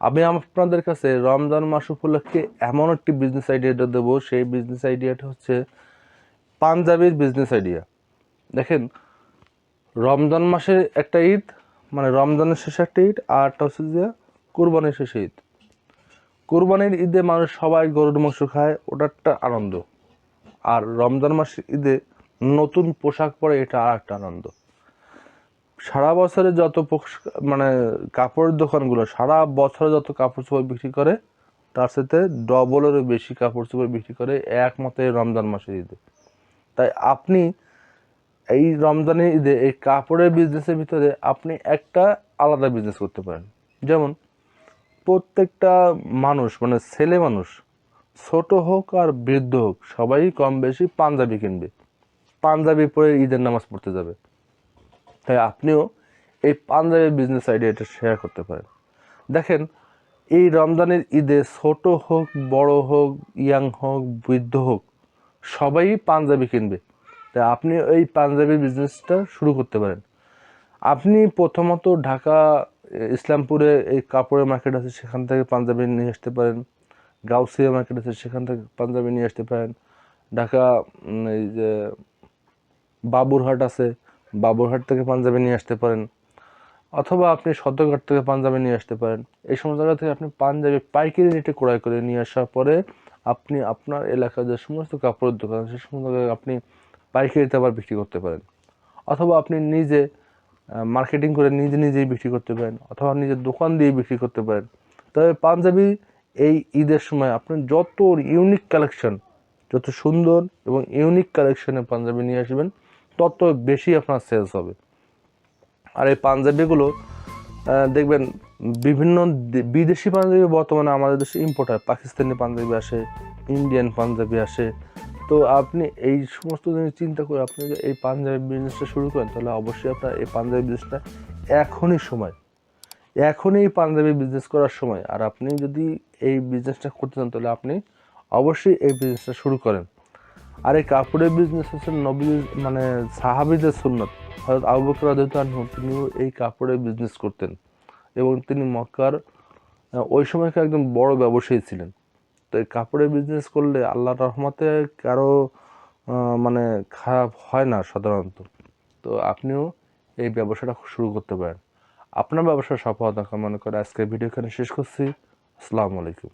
আমি আপনাদের কাছে রমজান মাস উপলক্ষে এমন একটি বিজনেস আইডিয়াটা দেবো, সেই বিজনেস আইডিয়াটা হচ্ছে পাঞ্জাবির বিজনেস আইডিয়া দেখেন, রমজান মাসের একটা ঈদ মানে রমজানের শেষে একটা ঈদ, আর হচ্ছে যে কোরবানির শেষে ঈদ। কোরবানির ঈদে মানুষ সবাই গরুর মাংস খায় ওটা একটা আনন্দ। আর রমজান মাসের ঈদে নতুন পোশাক পরে এটা আর একটা আনন্দ। সারা বছরে যত মানে কাপড়ের দোকানগুলো, সারা বছরে যত কাপড় চোপড় বিক্রি করে, তার সাথে ডবলেরও বেশি কাপড় চোপড় বিক্রি করে একমতে এই রমজান মাসের ঈদে। তাই আপনি এই রমজানের ঈদে, এই কাপড়ের বিজনেসের ভিতরে আপনি একটা আলাদা বিজনেস করতে পারেন। যেমন প্রত্যেকটা মানুষ মানে ছেলে মানুষ, ছোট হোক আর বৃদ্ধ হোক, সবাই কম বেশি পাঞ্জাবি কিনবে। পাঞ্জাবি পরে ঈদের নামাজ পড়তে যাবে। তাই আপনিও এই পাঞ্জাবি বিজনেস আইডিয়াটা শেয়ার করতে পারেন। দেখেন, এই রমজানের ঈদে ছোট হোক, বড় হোক ইয়াং হোক, বৃদ্ধ হোক, সবাই পাঞ্জাবি কিনবে। তাই আপনি এই পাঞ্জাবি বিজনেসটা শুরু করতে পারেন। আপনি প্রথমত ঢাকা, ইসলামপুরে এই কাপড়ের মার্কেট আছে, সেখান থেকে পাঞ্জাবি নিয়ে আসতে পারেন। গাউসিয়া মার্কেট আছে, সেখান থেকে পাঞ্জাবি নিয়ে আসতে পারেন। ঢাকা এই যে বাবুরহাট আছে বাবুরহাট থেকে পাঞ্জাবি নিয়ে আসতে পারেন, অথবা আপনি সদরঘাট থেকে পাঞ্জাবি নিয়ে আসতে পারেন। এই সমস্ত জায়গা থেকে আপনি পাঞ্জাবি পাইকারি রেটে ক্রয় করে নিয়ে আসার পরে আপনি আপনার এলাকার যে সমস্ত কাপড়ের দোকান, সে সমস্ত জায়গায় আপনি পাইকারিতে আবার বিক্রি করতে পারেন। অথবা আপনি নিজে মার্কেটিং করে নিজে নিজেই বিক্রি করতে পারেন, অথবা নিজের দোকান দিয়ে বিক্রি করতে পারেন। তবে পাঞ্জাবি এই ঈদের সময় আপনি যত ইউনিক কালেকশন যত সুন্দর এবং ইউনিক কালেকশনে পাঞ্জাবি নিয়ে আসবেন তত বেশি আপনার সেলস হবে। আর এই পাঞ্জাবিগুলো দেখবেন বিভিন্ন বিদেশি পাঞ্জাবি, বর্তমানে আমাদের দেশে ইম্পোর্ট হয়। পাকিস্তানি পাঞ্জাবি আসে ইন্ডিয়ান পাঞ্জাবি আসে। তো আপনি এই সমস্ত জিনিস চিন্তা করে আপনি যদি এই পাঞ্জাবি বিজনেসটা শুরু করেন, তাহলে অবশ্যই আপনার এই পাঞ্জাবি বিজনেসটা এখনই সময়। এখনই এই পাঞ্জাবি বিজনেস করার সময়। আর আপনি যদি এই বিজনেসটা করতে চান, তাহলে আপনি অবশ্যই এই বিজনেসটা শুরু করেন। আর এই কাপড়ের বিজনেস হচ্ছে নবী মানে সাহাবিদের সুন্নত। হয়তো আবু বকর তিনিও এই কাপড়ের বিজনেস করতেন। এবং তিনি মক্কার ওই সময়কার একদম বড় ব্যবসায়ী ছিলেন। তো এই কাপড়ের বিজনেস করলে আল্লাহর রহমতে কারও মানে খারাপ হয় না সাধারণত। তো আপনিও এই ব্যবসাটা শুরু করতে পারেন। আপনার ব্যবসার সফলতা কামনা করে আজকের ভিডিও এখানে শেষ করছি। আসসালামু আলাইকুম।